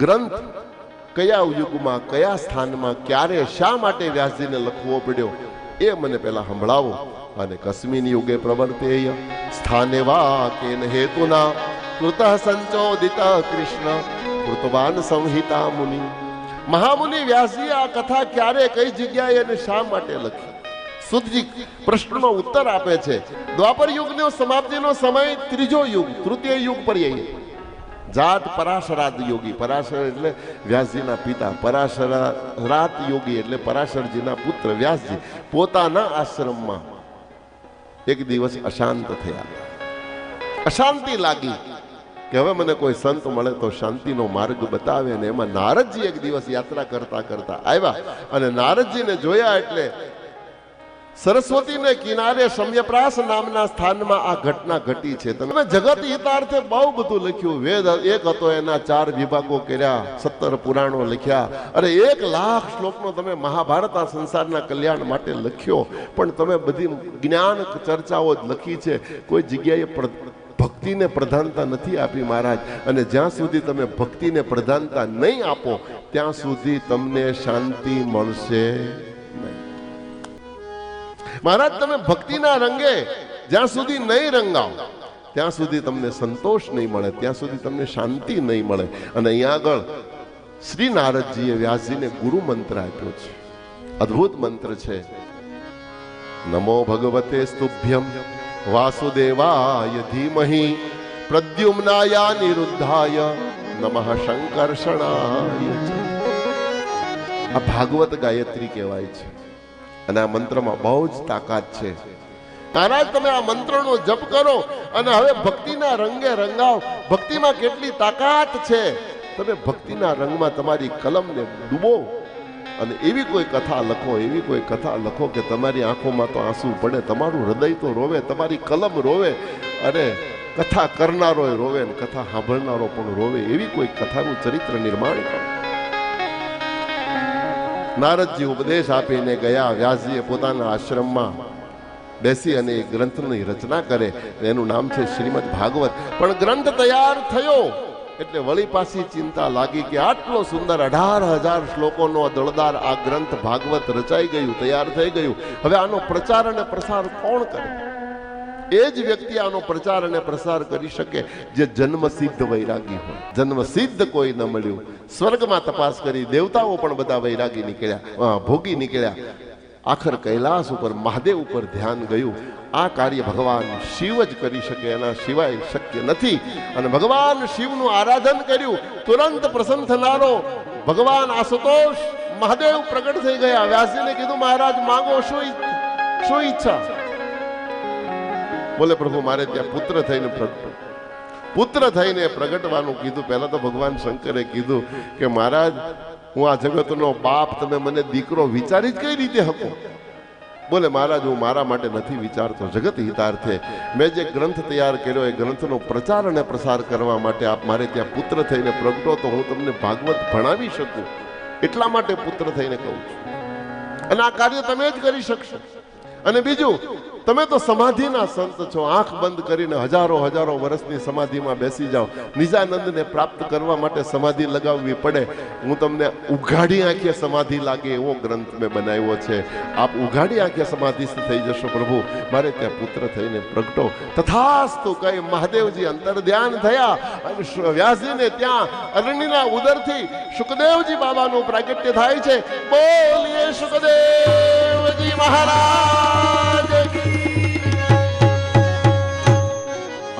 ગ્રંથ કયા યુગમાં, કયા સ્થાનમાં, ક્યારે, શા માટે વ્યાસજીને લખવો પડ્યો, એ મને પહેલા સંભળાવો. અને કસ્મિન યુગે પ્રવર્તેય સ્થાને વા કેન હેતુના, કૃત સંચોદિત કૃષ્ણ, કૃતવાન સંહિતા મુનિ. મહામુનિ વ્યાસજી આ કથા ક્યારે, કઈ જગ્યાએ અને શા માટે લખી? સુધજી પ્રશ્નનો ઉત્તર આપે છે. દ્વાપર યુગનો સમાપ્તિનો સમય ત્રીજો યુગ, તૃતીય યુગ પર્યાય જાત પરાશરાદ યોગી. પરાશર એટલે વ્યાસજીના પિતા. પરાશરાત યોગી એટલે પરાશરજીના પુત્ર વ્યાસજી. પોતાના આશ્રમમાં એક દિવસ અશાંત થયા. અશાંતિ લાગી કે હવે મને કોઈ સંત મળે તો શાંતિનો માર્ગ બતાવે અને એમાં નારદજી એક દિવસ યાત્રા કરતા કરતા આવ્યા. અને નારદજીને જોયા એટલે સરસ્વતીને કિનારે સમ્યપ્રાસ નામના સ્થાનમાં આ ઘટના ઘટી છે. તમે જગત હિતાર્થે બહુ બધું લખ્યું. વેદ એક હતો, એના ચાર વિભાગો કર્યા, સત્તર પુરાણો લખ્યા. અરે એક લાખ શ્લોકનો તમે મહાભારત આ સંસારના કલ્યાણ માટે લખ્યો. પણ તમે બધી જ્ઞાન ચર્ચાઓ જ લખી છે. કોઈ જગ્યાએ ભક્તિને પ્રધાનતા નથી આપી મહારાજ. અને જ્યાં સુધી તમે ભક્તિને પ્રધાનતા નહીં આપો, ત્યાં સુધી તમને શાંતિ મળશે. મહારાજ, તમે ભક્તિના રંગે જ્યાં સુધી નહીં રંગાવો, ત્યાં સુધી તમને સંતોષ નહીં મળે, ત્યાં સુધી તમને શાંતિ નહીં મળે. અને અહીંયા આગળ શ્રી નારદજીએ વ્યાસજીને ગુરુ મંત્ર આપ્યો છે. અદ્ભુત મંત્ર છે. નમો ભગવતે સ્તુભ્યમ. વાસુદેવાય ધીમહિ. પ્રદ્યુમ્નાય નિરુદ્ધાય. નમઃ શંકર્ષણાય આ ભાગવત ગાયત્રી કહેવાય છે. અને આ મંત્રમાં બહુ જ તાકાત છે. મહારાજ તમે આ મંત્રનો જપ કરો અને હવે ભક્તિના રંગે રંગાવ. ભક્તિમાં કેટલી તાકાત છે. તમે ભક્તિના રંગમાં તમારી કલમને ડૂબો અને એવી કોઈ કથા લખો, એવી કોઈ કથા લખો કે તમારી આંખોમાં તો આંસુ પડે, તમારું હૃદય તો રોવે, તમારી કલમ રોવે અને કથા કરનારો રોવે અને કથા સાંભળનારો પણ રોવે એવી કોઈ કથાનું ચરિત્ર નિર્માણ કરો. નારદજી ઉપદેશ આપીને ગયા. વ્યાસજીએ પોતાના આશ્રમમાં બેસી અને એ ગ્રંથની રચના કરે. એનું નામ છે શ્રીમદ ભાગવત. પણ ગ્રંથ તૈયાર થયો. એટલે વળી પાછી ચિંતા લાગી કે આટલો સુંદર અઢાર હજાર શ્લોકોનો દળદાર આ ગ્રંથ ભાગવત રચાઈ ગયું, તૈયાર થઈ ગયું. હવે આનો પ્રચાર અને પ્રસાર કોણ કરે? એ જ વ્યક્તિ આનો પ્રચાર અને પ્રસાર કરી શકે જે જન્મસિદ્ધ વૈરાગી હોય. જન્મસિદ્ધ કોઈ ન મળ્યું. સ્વર્ગમાં તપાસ કરી દેવતાઓ પણ બધા વૈરાગી નીકળ્યા. ભોગી નીકળ્યા. આખર કૈલાસ ઉપર, મહાદેવ ઉપર ધ્યાન ગયું. આ કાર્ય ભગવાન શિવ જ કરી શકે, એના સિવાય શક્ય નથી. અને ભગવાન શિવનું આરાધન કર્યું. તુરંત પ્રસન્ન થનારો ભગવાન આશુતોષ મહાદેવ પ્રગટ થઈ ગયા. વ્યાસજીને કીધું, મહારાજ, માંગો, શું શું ઈચ્છા? બોલે પ્રભુ, મારે ત્યાં પુત્ર થઈને પુત્ર થઈને પ્રગટવાનું કીધું. પહેલાં તો ભગવાન શંકરે કીધું કે, મહારાજ, હું આ જગતનો બાપ તમે મને દીકરો વિચારી જ કઈ રીતે હકો બોલે, મહારાજ, હું મારા માટે નથી વિચારતો. જગત હિતાર્થે મેં જે ગ્રંથ તૈયાર કર્યો, એ ગ્રંથનો પ્રચાર અને પ્રસાર કરવા માટે આપ મારે ત્યાં પુત્ર થઈને પ્રગટો તો હું તમને ભાગવત ભણાવી શકું. એટલા માટે પુત્ર થઈને કહું છું. અને આ કાર્ય તમે જ કરી શકશો. અને બીજું તમે તો સમાધિના સંત છો. આંખ બંધ કરીને હજારો હજારો વર્ષની સમાધિમાં બેસી જાઓ. નિજાનંદને પ્રાપ્ત કરવા માટે સમાધિ લગાવવી પડે. હું તમને ઉઘાડી આંખે સમાધિ લાગે એવો ગ્રંથ મેં બનાવ્યો છે. આપ ઉઘાડી આંખે સમાધિસ્થ થઈ જશો પ્રભુ. મારે ત્યાં પુત્ર થઈને પ્રગટો. તથાસ્તુ કઈ મહાદેવજી અંતર ધ્યાન થયા અને વ્યાસજીને ત્યાં અરણ્યના ઉદરથી સુખદેવજી બાબાનું પ્રાગટ્ય થાય છે. બોલીએ સુખદેવ